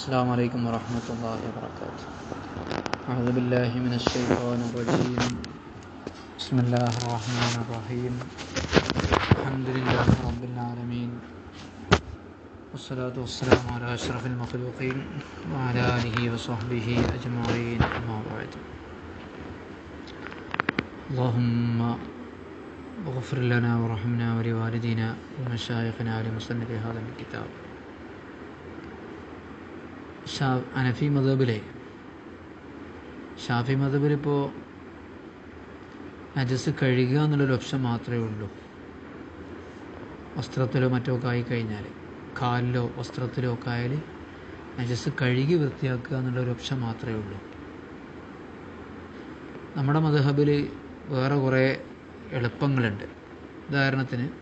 السلام عليكم ورحمة الله وبركاته. أعوذ بالله من الشيطان الرجيم. بسم الله الرحمن الرحيم. الحمد لله رب العالمين. والصلاة والسلام على أشرف المخلوقين وعلى آله وصحبه أجمعين أما بعد. اللهم اغفر لنا وارحمنا ولوالدينا ومشايخنا ولمصنف هذا الكتاب. അനഫി മതബിലെ ഷാഫി മതബിൽ ഇപ്പോൾ നജസ് കഴുകുക എന്നുള്ളൊരു ഓപ്ഷൻ മാത്രമേ ഉള്ളൂ. വസ്ത്രത്തിലോ മറ്റോ ആയി കഴിഞ്ഞാൽ കാലിലോ വസ്ത്രത്തിലോ ഒക്കെ ആയാൽ നജസ് കഴുകി വൃത്തിയാക്കുക എന്നുള്ളൊരു ഓപ്ഷൻ മാത്രമേ ഉള്ളൂ. നമ്മുടെ മധഹബിൽ വേറെ കുറേ എളുപ്പങ്ങളുണ്ട്. ഉദാഹരണത്തിന്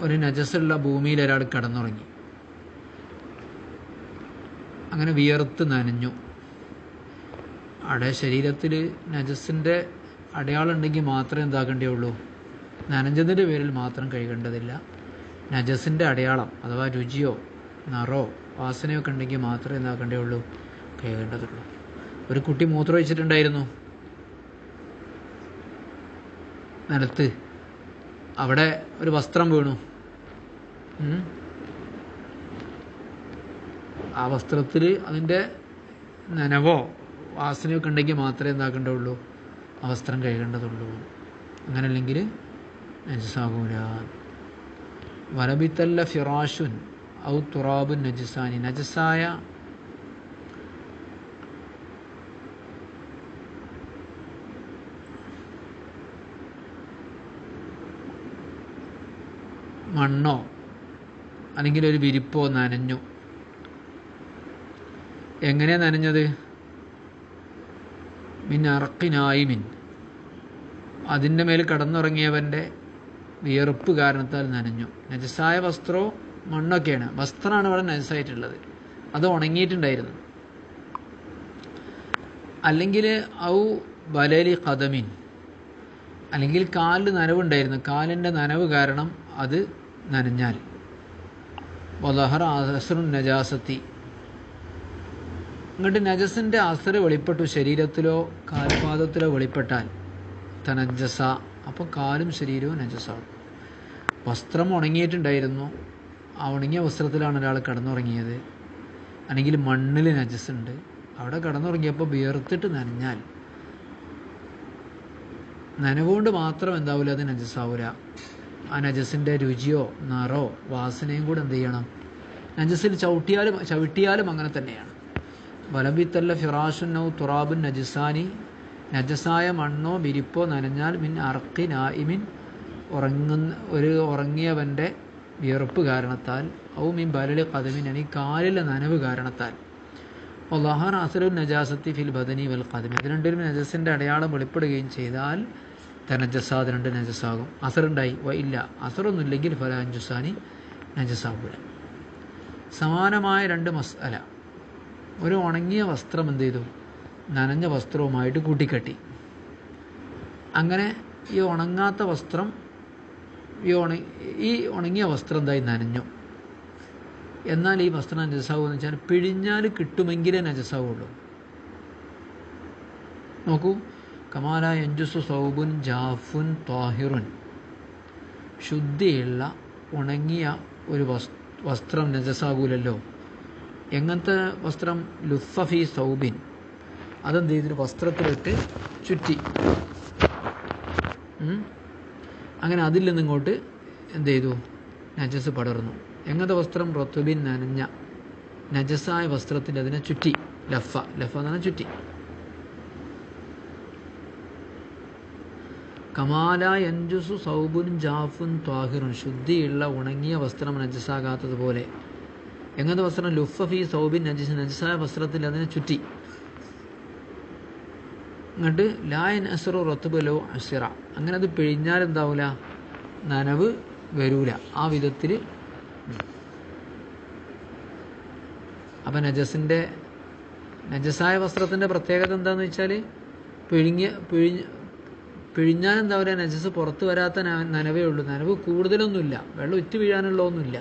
ഒരു നജസുള്ള ഭൂമിയിൽ ഒരാൾ കടന്നുറങ്ങി. അങ്ങനെ വിയർത്ത് നനഞ്ഞു. അവിടെ ശരീരത്തിൽ നജസിന്റെ അടയാളം ഉണ്ടെങ്കിൽ മാത്രമേ എന്താക്കേണ്ടിയുള്ളൂ നനഞ്ഞതിന്റെ പേരിൽ മാത്രം കഴുകേണ്ടതില്ല നജസിന്റെ അടയാളം അഥവാ രുചിയോ നിറോ വാസനയോ ഒക്കെ ഉണ്ടെങ്കിൽ മാത്രമേ എന്താക്കേണ്ടിയുള്ളൂ കഴുകേണ്ടതുള്ളൂ ഒരു കുട്ടി മൂത്രം വെച്ചിട്ടുണ്ടായിരുന്നു നിലത്ത്. അവിടെ ഒരു വസ്ത്രം വീണു. ആ വസ്ത്രത്തിൽ അതിന്റെ നനവോ വാസനയോ ഉണ്ടെങ്കിൽ മാത്രമേ എന്താക്കേണ്ടതുള്ളൂ? ആ വസ്ത്രം കഴുകേണ്ടതുള്ളൂ. അങ്ങനെ അല്ലെങ്കിൽ നജസാകൂല വലബിത്തല്ല ഫിറാഷുൻ ഔ തുറാബുൻ നജസാനി. നജസായ മണ്ണോ അല്ലെങ്കിൽ ഒരു വിരിപ്പോ നനഞ്ഞു. എങ്ങനെയാ നനഞ്ഞത്? മിൻ അറക്കിനായി മിൻ അതിന്റെ മേൽ കടന്നുറങ്ങിയവന്റെ വിയർപ്പ് കാരണത്താൽ നനഞ്ഞു. നജസായ വസ്ത്രവും മണ്ണൊക്കെയാണ്. വസ്ത്രമാണ് ഇവിടെ നജസായിട്ടുള്ളത്. അത് ഉണങ്ങിയിട്ടുണ്ടായിരുന്നു. അല്ലെങ്കിൽ ഔ ബലലി കഥമിൻ അല്ലെങ്കിൽ കാലിൽ നനവുണ്ടായിരുന്നു. കാലിന്റെ നനവ് കാരണം അത് നനഞ്ഞാൽ. വലഹർ അസറു നജാസത്തി. ഇങ്ങോട്ട് നജസിന്റെ അസറ് വെളിപ്പെട്ടു ശരീരത്തിലോ കാൽപാദത്തിലോ വെളിപ്പെട്ടാൽ തനജസ. അപ്പോൾ കാലും ശരീരവും നജസാണ് വസ്ത്രം ഉണങ്ങിയിട്ടുണ്ടായിരുന്നു. ആ ഉണങ്ങിയ വസ്ത്രത്തിലാണ് ഒരാൾ കിടന്നുറങ്ങിയത്. അല്ലെങ്കിൽ മണ്ണിൽ നജസുണ്ട് അവിടെ കടന്നുറങ്ങിയപ്പോൾ വിയർത്തിട്ട് നനഞ്ഞാൽ. നനവുകൊണ്ട് മാത്രം എന്താവില്ല അത് നജസാവില്ല ആ നജസിന്റെ രുചിയോ നിറോ വാസനയും കൂടെ എന്ത് ചെയ്യണം? നജസിൽ ചവിട്ടിയാലും ചവിട്ടിയാലും അങ്ങനെ തന്നെയാണ്. വലബിത്തല്ല ഫിറാഷുനോ തുറാബുൻ നജസാനി. നജസായ മണ്ണോ വിരിപ്പോ നനഞ്ഞാൽ മിൻ അർക്കി നായിമിൻ ഉറങ്ങുന്ന ഒരു ഉറങ്ങിയവന്റെ വിയർപ്പ് കാരണത്താൽ ഔ മിൻ ബലലി കഥമിൻ അനി കാലിലെ നനവ് കാരണത്താൽ. ഒല്ലാഹർ അസറുൽ നജാസത്തി ഫിൽ ബദനി വൽ കഥമി ഇത് രണ്ടിലും നജസിന്റെ അടയാളം വെളിപ്പെടുകയും ചെയ്താൽ തനജസ അത് രണ്ട് നജസാകും. അസറുണ്ടായി. വ ഇല്ല. അസറൊന്നുമില്ലെങ്കിൽ ഫല അഞ്ചുസാനി നജസാകൂല സമാനമായ രണ്ട് മസ്അല. ഒരു ഉണങ്ങിയ വസ്ത്രം എന്ത് ചെയ്തു നനഞ്ഞ വസ്ത്രവുമായിട്ട് കൂട്ടിക്കെട്ടി. അങ്ങനെ ഈ ഉണങ്ങാത്ത വസ്ത്രം ഈ ഉണ ഈ ഉണങ്ങിയ വസ്ത്രം എന്തായി? നനഞ്ഞു. എന്നാൽ ഈ വസ്ത്രം നജസാവുമെന്ന് വെച്ചാൽ പിഴിഞ്ഞാൽ കിട്ടുമെങ്കിലേ നജസാവുള്ളൂ. നോക്കൂ. കമാല എഞ്ചുസു സൗബുൻ ജാഫുൻ ത്വാഹിറുൻ. ശുദ്ധിയുള്ള ഉണങ്ങിയ ഒരു വസ്ത്രം നജസാകൂലല്ലോ. എങ്ങനത്തെ വസ്ത്രം? ലുഫഫി സൗബിൻ. അതെന്ത് ചെയ്തിട്ട് വസ്ത്രത്തിലിട്ട് ചുറ്റി. അങ്ങനെ അതിൽ നിന്ന് ഇങ്ങോട്ട് എന്ത് ചെയ്തു? നജസ് പടർന്നു. എങ്ങനത്തെ വസ്ത്രം? റത്തുബിൻ നനഞ്ഞ നജസായ വസ്ത്രത്തിന്റെ അതിനെ ചുറ്റി. ലഫ ലഫ എന്ന് പറഞ്ഞാൽ ചുറ്റി. കമാല എൻജുസു സൗബുൻ ജാഫുൻ ത്വാഹിറുൻ. ശുദ്ധിയുള്ള ഉണങ്ങിയ വസ്ത്രം നജസാകാത്തതുപോലെ. എങ്ങനത്തെ വസ്ത്രം? ലുഫഫി സൗബിൻ നജിസ്. നജസായ വസ്ത്രത്തിൽ അതിനെ ചുറ്റി. എന്നിട്ട് ലായൻ അസറു റത്തുബലോ അസിറ. അങ്ങനെ അത് പിഴിഞ്ഞാൽ എന്താവില്ല നനവ് വരൂല. ആ വിധത്തിൽ അപ്പം നജസിന്റെ നജസായ വസ്ത്രത്തിന്റെ പ്രത്യേകത എന്താണെന്ന് വെച്ചാൽ പിഴിഞ്ഞ് പിഴിഞ്ഞ് പിഴിഞ്ഞാൽ എന്താ പറയുക നജസ് പുറത്ത് വരാത്ത നനവേ ഉള്ളൂ. നനവ് കൂടുതലൊന്നുമില്ല. വെള്ളം ഉറ്റു വീഴാനുള്ളതൊന്നുമില്ല.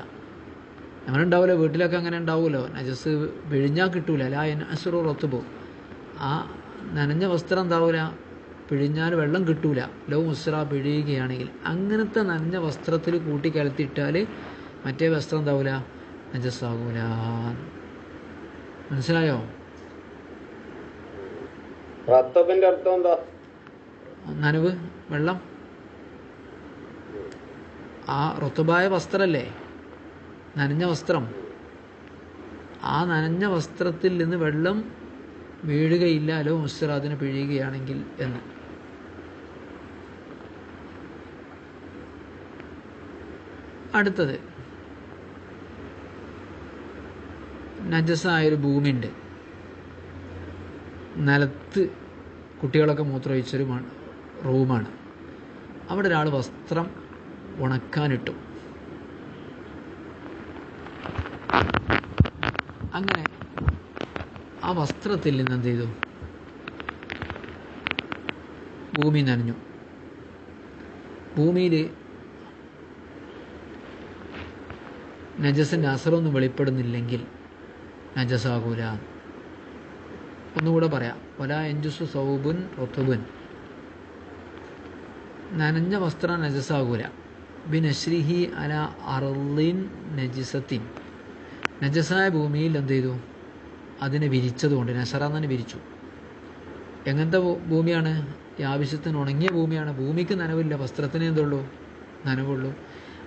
അങ്ങനെ ഉണ്ടാവില്ല വീട്ടിലൊക്കെ അങ്ങനെ ഉണ്ടാവുമല്ലോ നജസ് പിഴിഞ്ഞാൽ കിട്ടൂല. അസുറ റൊത്ത് പോകും. ആ നനഞ്ഞ വസ്ത്രം എന്താവില്ല പിഴിഞ്ഞാൽ വെള്ളം കിട്ടൂല. ലോ മുസ്ര പിഴിയുകയാണെങ്കിൽ അങ്ങനത്തെ നനഞ്ഞ വസ്ത്രത്തിൽ കൂട്ടി കലത്തിയിട്ടാൽ മറ്റേ വസ്ത്രം എന്താവില്ല നജസ്സാകൂല മനസ്സിലായോ? റത്തബിന്റെ അർത്ഥം എന്താ? നനവ് വെള്ളം. ആ ഋതുബായ വസ്ത്രമല്ലേ നനഞ്ഞ വസ്ത്രം. ആ നനഞ്ഞ വസ്ത്രത്തിൽ നിന്ന് വെള്ളം വീഴുകയില്ല. അലോ മുസ്റാദിനെ പിഴിയുകയാണെങ്കിൽ എന്ന്. അടുത്തത്. നജസായൊരു ഭൂമിയുണ്ട്. നിലത്ത് കുട്ടികളൊക്കെ മൂത്രമൊഴിച്ചൊരു റൂമാണ്. അവിടെ ഒരാൾ വസ്ത്രം ഉണക്കാനിട്ടു. അങ്ങനെ ആ വസ്ത്രത്തിൽ നിന്ന് എന്ത് ചെയ്തു ഭൂമി നനഞ്ഞു. ഭൂമിയിൽ നജസിന്റെ അസറൊന്നും വെളിപ്പെടുന്നില്ലെങ്കിൽ നജസാകൂല. ഒന്നുകൂടെ പറയാം. വല എൻജുസ് സൗബുൻ റൊത്തുബുൻ. നനഞ്ഞ വസ്ത്രം നജസാകൂല. ബിനശ്രിഹി അല അർലിൻ നജിസത്തിൻ. നജസായ ഭൂമിയിൽ എന്ത് ചെയ്തു അതിനെ വിരിച്ചതുകൊണ്ട് നസറാന്നെ വിരിച്ചു. എങ്ങനത്തെ ഭൂമിയാണ്? ആവശ്യത്തിന് ഉണങ്ങിയ ഭൂമിയാണ്. ഭൂമിക്ക് നനവില്ല. വസ്ത്രത്തിന് എന്തുള്ളൂ? നനവുള്ളൂ.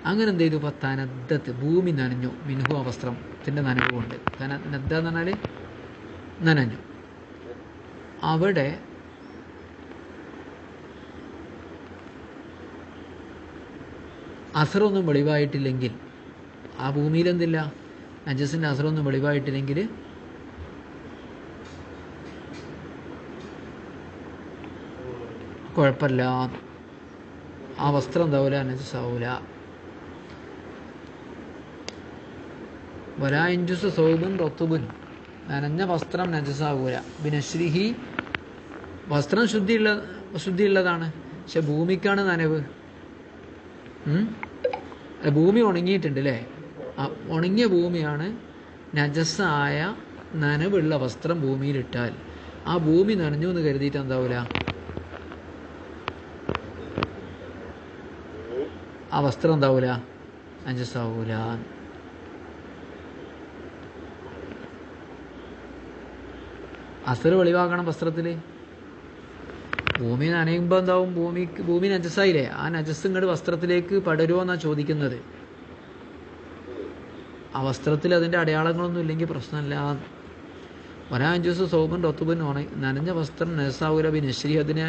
അങ്ങനെ എന്ത് ചെയ്തു തനദ്ദത്ത് ഭൂമി നനഞ്ഞു. മിനുഹു ആ വസ്ത്രത്തിന്റെ നനവ് കൊണ്ട് തന നദ്ദ എന്ന് പറഞ്ഞാൽ നനഞ്ഞു. അവിടെ അസറൊന്നും വെളിവായിട്ടില്ലെങ്കിൽ ആ ഭൂമിയിൽ എന്തില്ല നജസിന്റെ അസറൊന്നും വെളിവായിട്ടില്ലെങ്കിൽ കുഴപ്പമില്ല. ആ വസ്ത്രം എന്താവില്ല നജസാവൂല വലാ ഇഞ്ചുസ് സൗബുൻ റൊത്തുബുൻ. നനഞ്ഞ വസ്ത്രം നജസാവൂല ബിനശ്രീഹി വസ്ത്രം ശുദ്ധിയുള്ള ശുദ്ധിയുള്ളതാണ്. പക്ഷെ ഭൂമിക്കാണ് നനവ്. ഭൂമി ഉണങ്ങിയിട്ടുണ്ട് അല്ലേ ഉണങ്ങിയ ഭൂമിയാണ് നജസ്സായ നനവുള്ള വസ്ത്രം ഭൂമിയിലിട്ടാൽ. ആ ഭൂമി നനഞ്ഞു എന്ന് കരുതിയിട്ട് എന്താവില്ല ആ വസ്ത്രം എന്താവൂല നജസ്സാവൂല. അസറ് വെളിവാക്കണം വസ്ത്രത്തിൽ ഭൂമി നനയുമ്പോൾ എന്താവും? ഭൂമി ഭൂമി നജസ്സായില്ലേ? ആ നജസ് ഇങ്ങോട്ട് വസ്ത്രത്തിലേക്ക് പടരുമോ എന്നാണ് ചോദിക്കുന്നത്. ആ വസ്ത്രത്തിൽ അതിന്റെ അടയാളങ്ങളൊന്നും ഇല്ലെങ്കിൽ പ്രശ്നമില്ല വനാഞ്ചൂസ് സൗബൻ റത്തുബൻ നനഞ്ഞ വസ്ത്രം നജസാവൂല ബി നശ്രി അതിനെ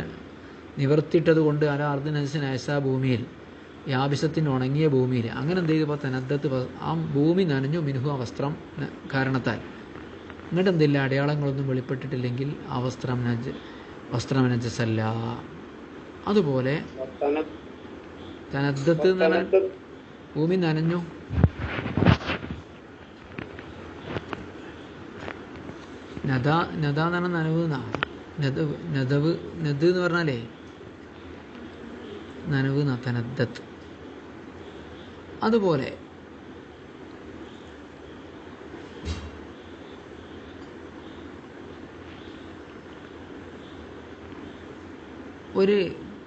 നിവർത്തിയിട്ടത് കൊണ്ട് അർദ്ധ നജസ് നജസാ ഭൂമിയിൽ? വ്യാപിസത്തിന് ഉണങ്ങിയ ഭൂമിയിൽ. അങ്ങനെ എന്ത് ചെയ്തപ്പോൾ തനദ്ദത്ത് ആ ഭൂമി നനഞ്ഞു മിനുഹു ആ വസ്ത്രം കാരണത്താൽ. എന്നിട്ട് എന്തില്ല? അടയാളങ്ങളൊന്നും വെളിപ്പെട്ടിട്ടില്ലെങ്കിൽ ആ വസ്ത്രം നജ വസ്ത്രം നജസല്ല അതുപോലെ തനദ്ധത്ത് ഭൂമി നനഞ്ഞു. നദ നദ എന്ന് പറഞ്ഞാൽ നനവ് നദവ് നദ് എന്ന് പറഞ്ഞാലേ? നനവ് എന്നാ തനദ്ദത്ത് അതുപോലെ ഒരു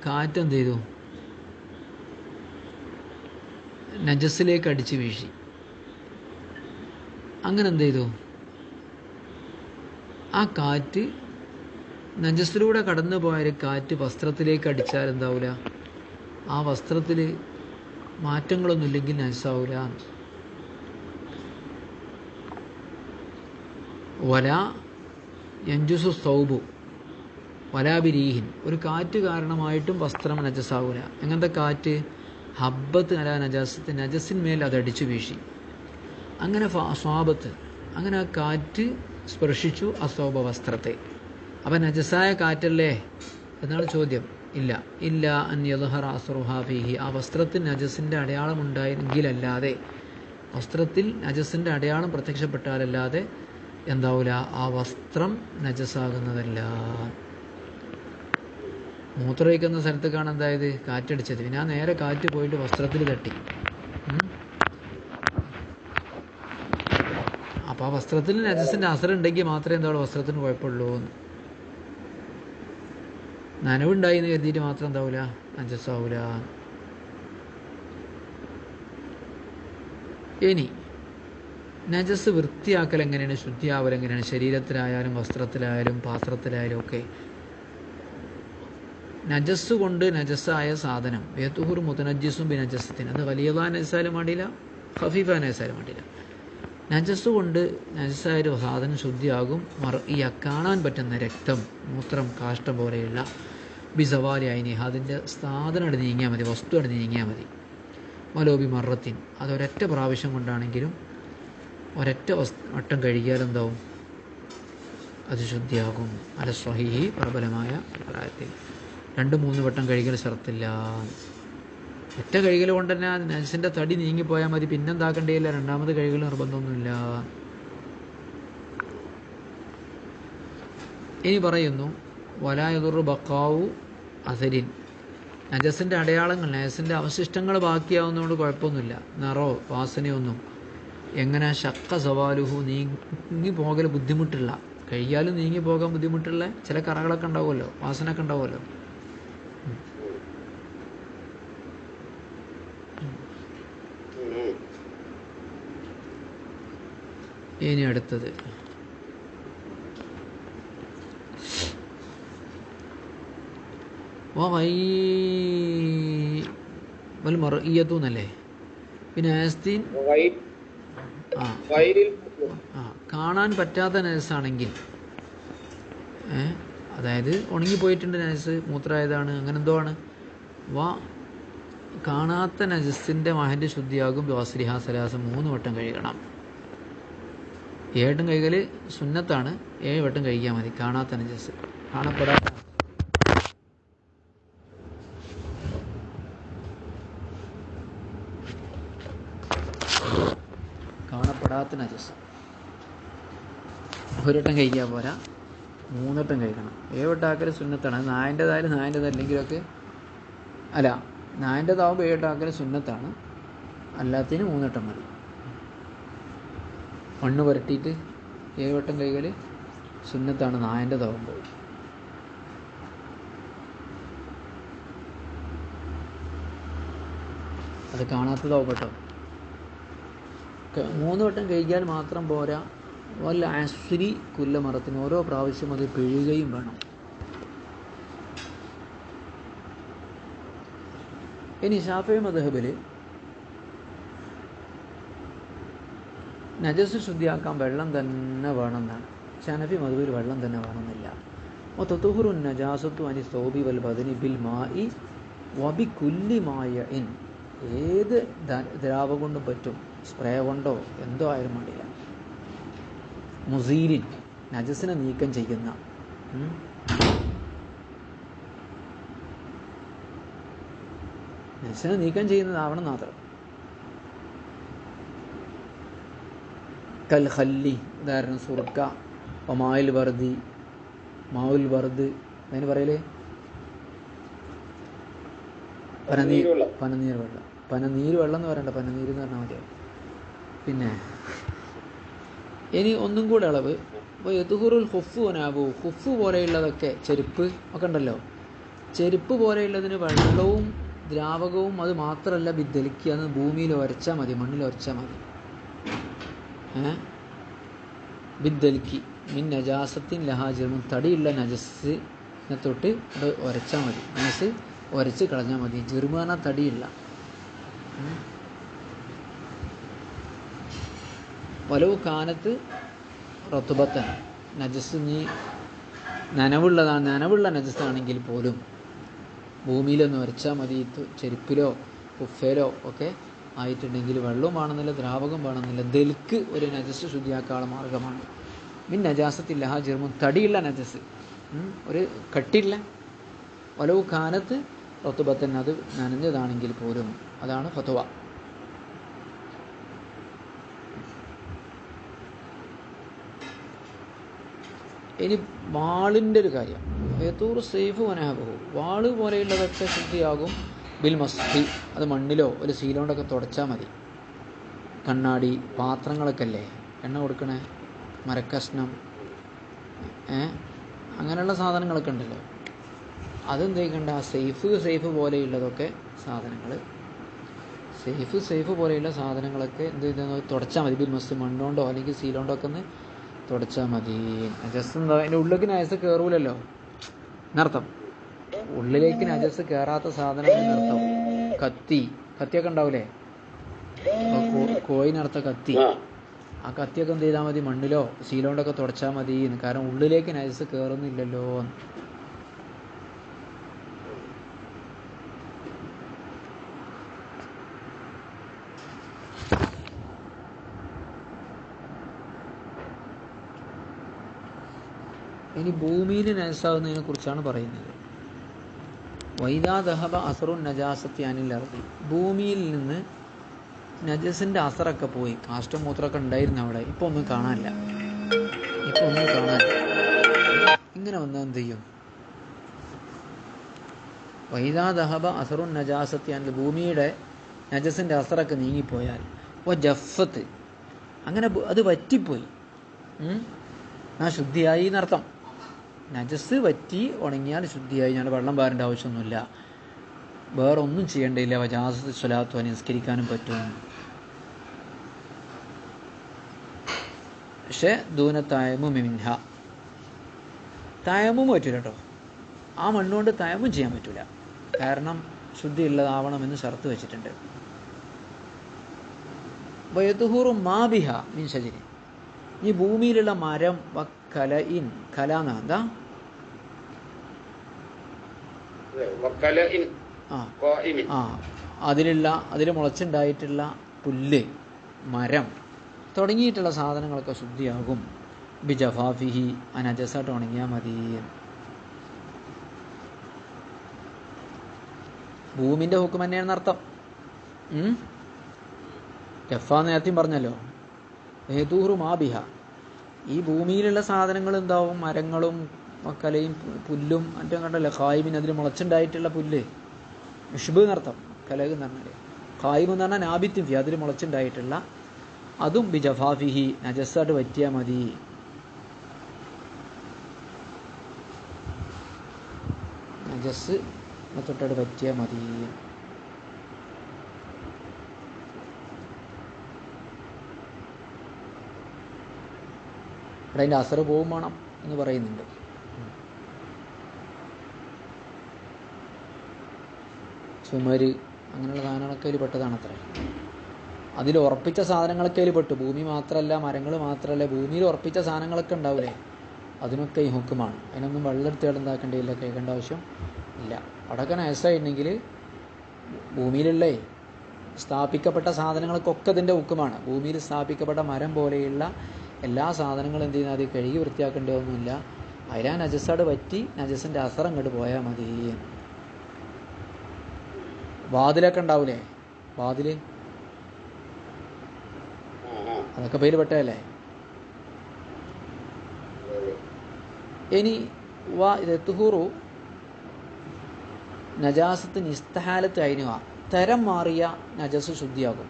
കാറ്റ് ചെയ്തു? നജസ്സിലേക്ക് അടിച്ചു വീശി. അങ്ങനെ എന്ത് ചെയ്തു? ആ കാറ്റ് നജസ്സിലൂടെ കടന്നു പോയൊരു കാറ്റ് വസ്ത്രത്തിലേക്ക് അടിച്ചാൽ എന്താവൂല? ആ വസ്ത്രത്തിൽ മാറ്റങ്ങളൊന്നും ഇല്ലെങ്കിൽ നജസ്സാവൂല. വല യഞ്ചുസു സൗബു. വലാബിരീഹിൻ. ഒരു കാറ്റ് കാരണമായിട്ടും വസ്ത്രം നജസാവൂല. എങ്ങനത്തെ കാറ്റ്? ഹബ്ബത്ത് അല നജാസത്ത് നജസിന്മേൽ അത് അടിച്ചു വീശി. അങ്ങനെ സ്വാപത്ത് അങ്ങനെ ആ കാറ്റ് സ്പർശിച്ചു അസോഭ വസ്ത്രത്തെ. അപ്പം നജസായ കാറ്റല്ലേ? എന്നാണ് ചോദ്യം. ഇല്ല. ഇല്ല അന്യദഹർ അസുറുഹാഫിഹി ആ വസ്ത്രത്തിൽ നജസിന്റെ അടയാളം ഉണ്ടായെങ്കിലല്ലാതെ വസ്ത്രത്തിൽ നജസിന്റെ അടയാളം പ്രത്യക്ഷപ്പെട്ടാലല്ലാതെ എന്താവൂല? ആ വസ്ത്രം നജസാകുന്നതല്ല. മൂത്രമൊഴിക്കുന്ന സ്ഥലത്തേക്കാണ് എന്തായത്? കാറ്റടിച്ചത്. പിന്നെ ആ നേരെ കാറ്റ് പോയിട്ട് വസ്ത്രത്തിൽ തട്ടി. അപ്പോൾ ആ വസ്ത്രത്തിൽ നജസിന്റെ അസറുണ്ടെങ്കിൽ മാത്രമേ എന്താ വസ്ത്രത്തിന് കുഴപ്പമുള്ളൂ എന്ന്. നനവുണ്ടായി എന്ന് കരുതിയിട്ട് മാത്രം എന്താവൂല? നജസ്സാവൂല. ഇനി നജസ് വൃത്തിയാക്കൽ എങ്ങനെയാണ്? ശുദ്ധിയാവൽ എങ്ങനെയാണ്? ശരീരത്തിലായാലും വസ്ത്രത്തിലായാലും പാത്രത്തിലായാലും ഒക്കെ നജസ് കൊണ്ട് നജസ്സായ സാധനം. വേത്തുഹുർ മുതനജസ്സും ബി നജസത്തിന് അത് വലിയ നജസായാലും വേണ്ടിയില്ല ഹഫീഫ നജസായാലും വേണ്ടിയില്ല. നജസ് കൊണ്ട് നജസ്സായ ഒരു സാധനം ശുദ്ധിയാകും. മറ ഈ കാണാൻ പറ്റുന്ന രക്തം മൂത്രം കാഷ്ടം പോലെയുള്ള ബിസവാലി അയിനി. അതിന്റെ സാധനം അടി നീങ്ങിയാൽ മതി വസ്തു അടി നീങ്ങിയാൽ മതി. മലോബി മറത്തിൻ അത് ഒരൊറ്റ പ്രാവശ്യം കൊണ്ടാണെങ്കിലും ഒരൊറ്റ വട്ടം കഴുകിയാൽ എന്താവും? അത് ശുദ്ധിയാകും. സ്വഹീഹി പ്രബലമായ അഭിപ്രായത്തിൽ രണ്ട് മൂന്ന് വട്ടം കഴുകൽ ഷർത്തില്ല. ഒറ്റ കഴുകൽ കൊണ്ട് തന്നെ നെൽസിന്റെ തടി നീങ്ങിപ്പോയാൽ മതി. പിന്നെന്താക്കണ്ടേയില്ല. രണ്ടാമത് കഴുകൽ നിർബന്ധമൊന്നുമില്ല. ഇനി പറയുന്നു വലായുദുർ ബക്കാവു അസരിൻ. നജസിന്റെ അടയാളങ്ങൾ നജസിന്റെ അവശിഷ്ടങ്ങൾ ബാക്കിയാവുന്നതുകൊണ്ട് കുഴപ്പമൊന്നുമില്ല. നിറോ വാസനയൊന്നും. എങ്ങനെ ശക്ക സവാലുഹു നീങ്ങി പോകൽ ബുദ്ധിമുട്ടില്ല. കഴിയാലും നീങ്ങി പോകാൻ ബുദ്ധിമുട്ടുള്ള ചില കറകളൊക്കെ ഉണ്ടാവുമല്ലോ. വാസനയൊക്കെ ഉണ്ടാവുമല്ലോ. ഇനി അടുത്തത്. വൽ മറിയത്തു എന്നല്ലേ? പിന്നെ ആസ്തീൻ ആ. കാണാൻ പറ്റാത്ത നഴ്സ് ആണെങ്കിൽ അതായത് ഉണങ്ങിപ്പോയിട്ടുണ്ട് നജസ് മൂത്രമായതാണ് അങ്ങനെ എന്തോ ആണ്. വാ കാണാത്ത നജസിന്റെ മഹന്റെ ശുദ്ധിയാകും വാസ്ലിഹ സലാസം മൂന്ന് വട്ടം കഴുകണം. ഏഴ് കൈകൽ സുന്നത്താണ്. ഏഴ് വട്ടം കഴിക്കാൻ മതി. കാണാത്ത നജസ് കാണപ്പെടാത്ത കാണപ്പെടാത്ത നജസ് ഒരു വട്ടം കഴിക്കാൻ പോരാ. മൂന്നട്ടം കഴിക്കണം. ഏഴ് വട്ടം ആക്കൽ സുന്നത്താണ്. അത് നായന്റെതായാലും നായന്റെതല്ലെങ്കിലൊക്കെ അല്ല നായന്റെതാവുമ്പോൾ ഏഴ് വട്ടം ആക്കൽ സുന്നത്താണ്. അല്ലാത്തതിന് മൂന്നട്ടം മതി. മണ്ണ് പുരട്ടിയിട്ട് ഏഴ് വട്ടം കൈകൾ സുന്നത്താണ് നായന്റെ തവുമ്പോൾ അത് കാണാത്തതാവും കേട്ടോ. മൂന്ന് വട്ടം കഴിക്കാൻ മാത്രം പോരാ. വല്ല അശ്വരി കുല്ലമറത്തിന് ഓരോ പ്രാവശ്യം അത് പിഴുകയും വേണം. ഇനി ഷാഫി മദഹബിൽ നജസ് ശുദ്ധിയാക്കാൻ വെള്ളം തന്നെ വേണമെന്നാണ്. ഷനഫി മധുവിൽ വെള്ളം തന്നെ വേണമെന്നില്ല. ഒത്തുഹുറു നജാസത്തു അനി സോബി വൽ ബദനി ബിൽ മായി വബി കുല്ലി മായ ഇൻ ഏത് ദ്രാവം കൊണ്ടും പറ്റും സ്പ്രേ കൊണ്ടോ എന്തോ ആയാലും വേണ്ടില്ല. മുസീലിൻ നജസിനെ നീക്കം ചെയ്യുന്ന. നജസിനെ നീക്കം ചെയ്യുന്നതാവണം മാത്രം. കൽ ഹല്ലി ഉദാഹരണം സുർക്ക ഒമായിൽ വർദി മാവുൽ വർദ് അതിന് പറയലേ? പനനീർ. പനനീർ വെള്ളം. പനനീര് വെള്ളം എന്ന് പറയണ്ട പനനീര് എന്ന് പറഞ്ഞാൽ മതിയാവും. പിന്നെ ഇനി ഒന്നും കൂടെ അളവ്. ഇപ്പോൾ യതുഹുറുൽ ഹുഫ് ഒനാബു ഹുഫ് പോലെയുള്ളതൊക്കെ ചെരുപ്പ് ഒക്കെ ഉണ്ടല്ലോ. ചെരുപ്പ് പോലെയുള്ളതിന് വെള്ളവും ദ്രാവകവും അത് മാത്രമല്ല ബിദ്ദലിക്കുക അത് ഭൂമിയിൽ ഒരച്ചാൽ മതി മണ്ണിൽ ഒരച്ചാൽ മതി. ഏ? ബിദ്ദലിക്കി മിൻ നജാസത്തിൻ ലഹാജിറും തടിയുള്ള നജസ്സിനെ തൊട്ട് ഉരച്ചാൽ മതി. നജസ് ഉരച്ച് കളഞ്ഞാൽ മതി. ജിർമാന തടിയില്ല. വലവ് കാനത്ത് റത്തുബത്തൻ. നജസ് നീ നനവുള്ളതാണ് നനവുള്ള നജസ്സാണെങ്കിൽ പോലും ഭൂമിയിലൊന്ന് ഉരച്ചാൽ മതി. ചെരുപ്പിലോ കുഫയിലോ ഒക്കെ ആയിട്ടുണ്ടെങ്കിൽ വെള്ളവും വേണമെന്നില്ല ദ്രാവകം വേണമെന്നില്ല. ദൽക്ക് ഒരു നജസ് ശുദ്ധിയാക്കാനുള്ള മാർഗമാണ്. മിൻ നജാസത്തില്ല ആ ജർമ്മം തടിയുള്ള നജസ്. ഒരു കട്ടിയുള്ള വലവ് കാനത്ത് റത്തുബത്തൻ അത് നനഞ്ഞതാണെങ്കിൽ പോലും അതാണ് ഫത്വ. ഇനി വാളിന്റെ ഒരു കാര്യം. ഏത്തൂർ സേഫ് വനഹബഹു വാൾ പോലെയുള്ളതൊക്കെ ശുദ്ധിയാകും. ബിൽ മസ്ഹി അത് മണ്ണിലോ ഒരു സീലോണ്ടൊക്കെ തുടച്ചാൽ മതി. കണ്ണാടി പാത്രങ്ങളൊക്കെ അല്ലേ എണ്ണ കൊടുക്കണേ? മരക്കഷ്ണം അങ്ങനെയുള്ള സാധനങ്ങളൊക്കെ ഉണ്ടല്ലോ. അതെന്ത് ആ സേഫ് സേഫ് പോലെയുള്ളതൊക്കെ സാധനങ്ങൾ സേഫ് സേഫ് പോലെയുള്ള സാധനങ്ങളൊക്കെ എന്ത് ചെയ്താൽ തുടച്ചാൽ മതി. ബിൽ മസ് മണ്ണോണ്ടോ അല്ലെങ്കിൽ സീലോണ്ടോ ഒക്കെ ഒന്ന് തുടച്ചാൽ മതി. ജസ്റ്റ് എന്താ അതിന്റെ ഉള്ളിലേക്ക് നയസ് കയറൂലല്ലോ എന്നർത്ഥം? ഉള്ളിലേക്ക് നജസ് കേറാത്ത സാധനം എന്നർത്ഥം കത്തി. കത്തിയൊക്കെ ഉണ്ടാവൂലേ? കോയിനടുത്ത കോയിനർത്ഥ കത്തി. ആ. കത്തിയൊക്കെ എന്ത് ചെയ്താൽ മതി? മണ്ണിലോ ശീലോണ്ടൊക്കെ തുടച്ചാൽ മതി എന്ന്. കാരണം ഉള്ളിലേക്ക് നജസ് കേറുന്നില്ലല്ലോ. ഇനി ഭൂമിയിൽ നജസാവുന്നതിനെ കുറിച്ചാണ് പറയുന്നത്. വൈദാ ദഹബ അസറുൻ നജാസത്തി അനിൽ അറബി ഭൂമിയിൽ നിന്ന് നജസിന്റെ അസറൊക്കെ പോയി. കാഷ്ടം മൂത്രമൊക്കെ ഉണ്ടായിരുന്നു അവിടെ. ഇപ്പൊ ഒന്നും കാണാനില്ല. ഇപ്പൊ ഒന്നും കാണാനില്ല. ഇങ്ങനെ വന്നാൽ എന്ത് ചെയ്യും? വൈദാ ദഹബ അസറുൻ നജാസത്തി അനിൽ ഭൂമിയുടെ നജസിന്റെ അസറൊക്കെ നീങ്ങിപ്പോയാൽ. ഓ ജഫത്ത്. അങ്ങനെ അത് വറ്റിപ്പോയി. ആ ശുദ്ധിയായി എന്നർത്ഥം. നജസ് വറ്റി ഉണങ്ങിയാൽ ശുദ്ധിയായി. ഞാൻ വെള്ളം പാരേണ്ട ആവശ്യമൊന്നുമില്ല. വേറെ ഒന്നും ചെയ്യേണ്ടിയില്ല വജാസത്ത് സ്വലാത്തു നിസ്കരിക്കാനും പറ്റും. പക്ഷേ ദൂന തായമു മിൻഹ. തായമും പറ്റില്ല കേട്ടോ. ആ മണ്ണുകൊണ്ട് തയമും ചെയ്യാൻ പറ്റില്ല കാരണം ശുദ്ധിയുള്ളതാവണമെന്ന് ഷർത്ത് വെച്ചിട്ടുണ്ട്. വയതുഹൂറും മാബിഹ മീൻ ഷജിരി. ഈ ഭൂമിയിലുള്ള മരം വ കല ഇൻ കല എന്താ വക്കല ഇൻ ആ. അതിലുള്ള അതിൽ മുളച്ചുണ്ടായിട്ടുള്ള പുല്ല് മരം തുടങ്ങിയിട്ടുള്ള സാധനങ്ങളൊക്കെ ശുദ്ധിയാകും. ബിജഫാഫിഹി അനജസായിട്ട് ഉണങ്ങിയാൽ മതി. ഭൂമിന്റെ ഹുക്കും തന്നെയാണെന്ന് അർത്ഥം? ജഫ നേരത്തെയും പറഞ്ഞല്ലോ. ഹേതൂറു മാബിഹ ഈ ഭൂമിയിലുള്ള സാധനങ്ങൾ എന്താവും? മരങ്ങളും മക്കലയും പുല്ലും മറ്റും കണ്ടല്ലോ? ഖായിബിന് അതിൽ മുളച്ചുണ്ടായിട്ടുള്ള പുല്ല്. ഇഷ്ബ് എന്നർത്ഥം കലക് എന്ന് പറഞ്ഞാൽ ഖായിബ് എന്ന് പറഞ്ഞാൽ നാബിത്തും ഫി അതിൽ മുളച്ചുണ്ടായിട്ടുള്ള. അതും ബി ജഫാഫിഹി. നജസ്സായിട്ട് പറ്റിയാൽ മതി. നജസ് തൊട്ടായിട്ട് പറ്റിയാൽ മതി. ഇവിടെ അതിന്റെ അസറ് പോവും വേണം എന്ന് പറയുന്നുണ്ട്. ചുമര് അങ്ങനെയുള്ള സാധനങ്ങളൊക്കെ അതിൽ പെട്ടതാണ് അത്ര അതിൽ ഉറപ്പിച്ച സാധനങ്ങളൊക്കെ അതിൽ പെട്ടു. ഭൂമി മാത്രമല്ല മരങ്ങൾ മാത്രമല്ല ഭൂമിയിൽ ഉറപ്പിച്ച സാധനങ്ങളൊക്കെ ഉണ്ടാവില്ലേ അതിനൊക്കെ ഈ ഹുക്കുമാണ്. അതിനൊന്നും വെള്ളമെടുത്ത് എന്താക്കേണ്ടിയില്ല കേൾക്കേണ്ട ആവശ്യം ഇല്ല. അവിടെയൊക്കെ നയസായിട്ടുണ്ടെങ്കിൽ ഭൂമിയിലുള്ളേ സ്ഥാപിക്കപ്പെട്ട സാധനങ്ങൾക്കൊക്കെ ഇതിന്റെ ഹുക്കുമാണ്. ഭൂമിയിൽ സ്ഥാപിക്കപ്പെട്ട മരം പോലെയുള്ള എല്ലാ സാധനങ്ങളും എന്ത് ചെയ്യുന്നത്? അത് കഴുകി വൃത്തിയാക്കേണ്ടതൊന്നുമില്ല. അതിനാ നജസ്സാട് പറ്റി നജസിന്റെ അസർ അങ്ങോട്ട് പോയാൽ മതി. വാതിലൊക്കെ ഉണ്ടാവൂലേ? വാതിൽ? ആ ആ അതൊക്കെ പേര് പെട്ടതല്ലേ? അതെ. ഇനി വാ ഇതെത്തുഹൂറു നജാസത്ത് നിസ്തഹാലത്ത് അയിനുക തരം മാറിയ നജസ് ശുദ്ധിയാകും.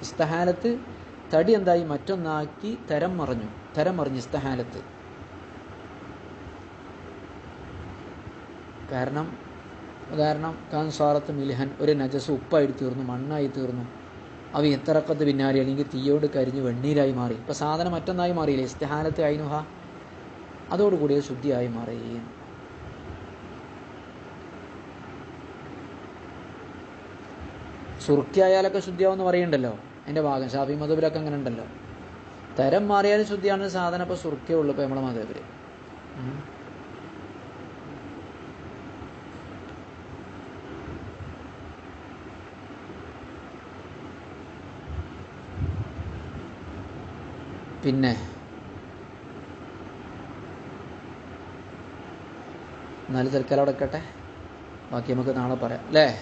ഇസ്തഹാലത്ത് തടി എന്തായി? മറ്റൊന്നാക്കി തരം മറിഞ്ഞു. തരം മറിഞ്ഞു ഇസ്തഹാലത്ത് കാരണം ഉദാഹരണം കാൻ സാറത്ത് മിലിഹൻ ഒരു നജസ് ഉപ്പായി തീർന്നു മണ്ണായി തീർന്നു. അവ എത്തറക്കത്ത് പിന്നാലെ അല്ലെങ്കിൽ തീയോട് കരിഞ്ഞ് വെണ്ണീരായി മാറി. ഇപ്പം സാധനം മറ്റൊന്നായി മാറിയില്ലേ? ഇസ്തഹാലത്ത് അയിനുഹ അതോടുകൂടി അത് ശുദ്ധിയായി മാറി. സുർക്കിയായാലൊക്കെ ശുദ്ധിയാവെന്ന് പറയുന്നുണ്ടല്ലോ എന്റെ ഭാഗം. ഷാഫി മധുബിലൊക്കെ അങ്ങനെ ഉണ്ടല്ലോ. തരം മാറിയാലും ശുദ്ധിയാണ് സാധനം ഇപ്പോൾ സുർക്കേ ഉള്ളൂ ഇപ്പോൾ നമ്മളെ മധുബിൽ പിന്നെ നാല് തൽക്കാലം അവിടെ നിൽക്കട്ടെ. ബാക്കി നമുക്ക് നാളെ പറയാം. അല്ലേ?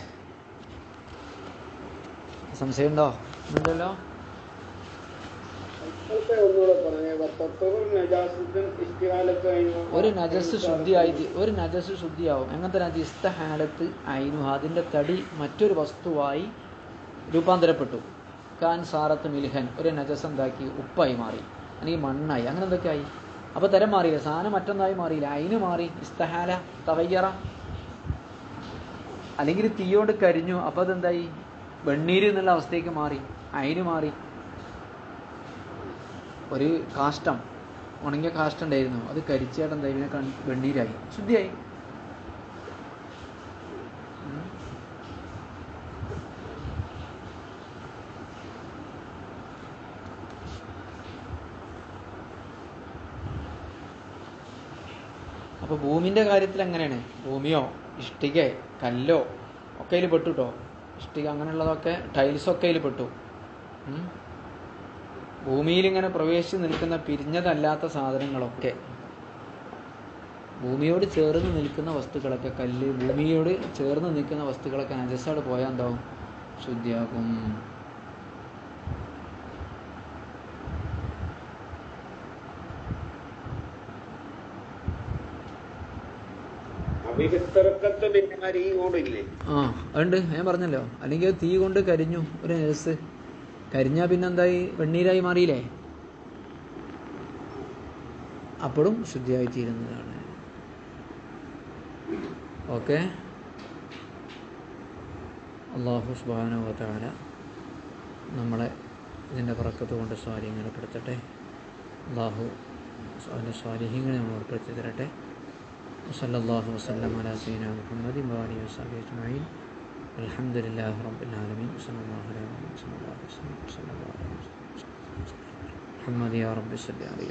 സംശയമുണ്ടോ? ഉണ്ടല്ലോ. ഒരു നജസ് ശുദ്ധി ആയി ഒരു നജസ് ശുദ്ധിയാവും. എങ്ങനത്തെ നജിസ്ത ഹാലത്ത് അയിനു അതിന്റെ തടി മറ്റൊരു വസ്തുവായി രൂപാന്തരപ്പെട്ടു. ഖാൻ സാറത്ത് മിൽഹൻ ഒരു നജസ് എന്താക്കി ഉപ്പായി മാറി. അല്ലെങ്കിൽ മണ്ണായി. അങ്ങനെ എന്തൊക്കെ ആയി അപ്പോൾ തരം മാറിയില്ല. സാധനം മറ്റൊന്നായി മാറിയില്ല. അയിന് മാറി. ഇസ്തഹാല തവയ്യറ. അല്ലെങ്കിൽ തീയോട് കരിഞ്ഞു. അപ്പോൾ അതെന്തായി? വെണ്ണീര് എന്നുള്ള അവസ്ഥയ്ക്ക് മാറി. അയിന് മാറി. ഒരു കാഷ്ടം. ഉണങ്ങിയ കാഷ്ടം ഉണ്ടായിരുന്നു. അത് കരിച്ചായിട്ട് എന്തായി? പിന്നെ വെണ്ണീരായി. ശുദ്ധിയായി. അപ്പോൾ ഭൂമിന്റെ കാര്യത്തിൽ എങ്ങനെയാണ്? ഭൂമിയോ ഇഷ്ടിക കല്ലോ ഒക്കെ അതിൽ പെട്ടു കേട്ടോ ഇഷ്ടിക അങ്ങനെയുള്ളതൊക്കെ ടൈൽസൊക്കെ അതിൽ പെട്ടു. ഭൂമിയിൽ ഇങ്ങനെ പ്രവേശിച്ച് നിൽക്കുന്ന പിരിഞ്ഞതല്ലാത്ത സാധനങ്ങളൊക്കെ. ഭൂമിയോട് ചേർന്ന് നിൽക്കുന്ന വസ്തുക്കളൊക്കെ കല്ല് ഭൂമിയോട് ചേർന്ന് നിൽക്കുന്ന വസ്തുക്കളൊക്കെ നജസ്സോട് പോയാൽ എന്താവും? ശുദ്ധിയാകും. അതുണ്ട്. ഞാൻ പറഞ്ഞല്ലോ. അല്ലെങ്കിൽ തീ കൊണ്ട് കരിഞ്ഞു ഒരു നേഴ്സ്. കരിഞ്ഞ പിന്നെ എന്തായി വെണ്ണീരായി മാറിയില്ലേ? അപ്പോഴും ശുദ്ധിയായി തീരുന്നതാണ് ഓക്കെ അള്ളാഹു സുബാനുവല നമ്മളെ ഇതിന്റെ പുറക്കത്ത് കൊണ്ട് സ്വാധീനപ്പെടുത്തട്ടെ. അള്ളാഹു അതിന്റെ സ്വാധീനങ്ങളെ നമ്മൾ ഉൾപ്പെടുത്തി തരട്ടെ وصلى الله وسلم على سيدنا محمد وآله وصحبه أجمعين. الحمد لله رب العالمين. صلى الله عليه وسلم صلى الله عليه وسلم. صلى الله عليه وسلم. محمد يا رب صل عليه